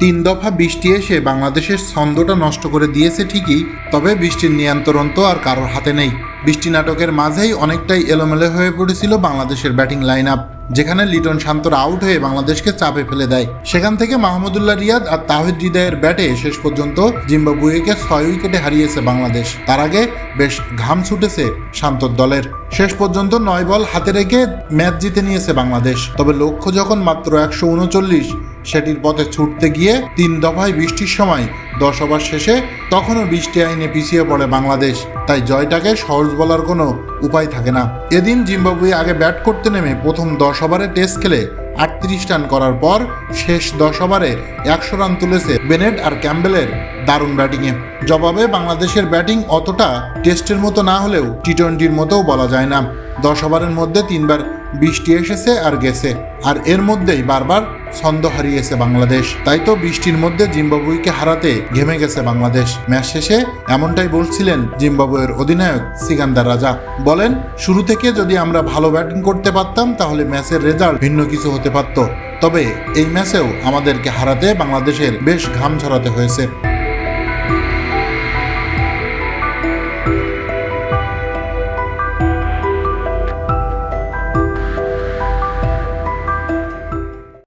তিন দফা বৃষ্টি এসে বাংলাদেশের ছন্দটা নষ্ট করে দিয়েছে ঠিকই, তবে বৃষ্টির নিয়ন্ত্রণ তো আর কারোর হাতে নেই। বৃষ্টি নাটকের মাঝেই অনেকটাই এলোমেলো হয়ে পড়েছিল বাংলাদেশের ব্যাটিং লাইন আপ যেখানে লিটন শান্তর আউট হয়ে বাংলাদেশকে চাপে ফেলে দেয়। সেখান থেকে মাহমুদুল্লাহ রিয়াদ আর তাহিদ হৃদয়ের ব্যাটে শেষ পর্যন্ত জিম্বাবুয়েকে ছয় উইকেটে হারিয়েছে বাংলাদেশ। তার আগে বেশ ঘাম ছুটেছে শান্তর দলের। শেষ পর্যন্ত নয় বল হাতে রেখে ম্যাচ জিতে নিয়েছে বাংলাদেশ। তবে লক্ষ্য যখন মাত্র একশো উনচল্লিশ, সেটির পথে ছুটতে গিয়ে তিন দফায় বৃষ্টির সময় দশ ওভার শেষে তখনও বৃষ্টি আইনে পিছিয়ে পড়ে বাংলাদেশ। তাই জয়টাকে সহজ বলার কোনো উপায় থাকে না। এদিন জিম্বাবুয়ে আগে ব্যাট করতে নেমে প্রথম দশ ওভারে টেস্ট খেলে আটত্রিশ রান করার পর শেষ দশ ওভারে একশো রান তুলেছে বেনেট আর ক্যাম্বেলের দারুণ ব্যাটিংয়ে। জবাবে বাংলাদেশের ব্যাটিং অতটা টেস্টের মতো না হলেও টি টোয়েন্টির মতোও বলা যায় না। দশ ওভারের মধ্যে তিনবার বৃষ্টি এসেছে আর গেছে, আর এর মধ্যেই বারবার ছন্দ হারিয়েছে বাংলাদেশ। তাই তো বৃষ্টির মধ্যে জিম্বাবুইকে হারাতে ঘেমে গেছে বাংলাদেশ। ম্যাচ শেষে এমনটাই বলছিলেন জিম্বাবুয়ের অধিনায়ক সিকান্দার রাজা। বলেন, শুরু থেকে যদি আমরা ভালো ব্যাটিং করতে পারতাম, তাহলে ম্যাচের রেজাল্ট ভিন্ন কিছু হতে পারত। তবে এই ম্যাচেও আমাদেরকে হারাতে বাংলাদেশের বেশ ঘাম ঝরাতে হয়েছে।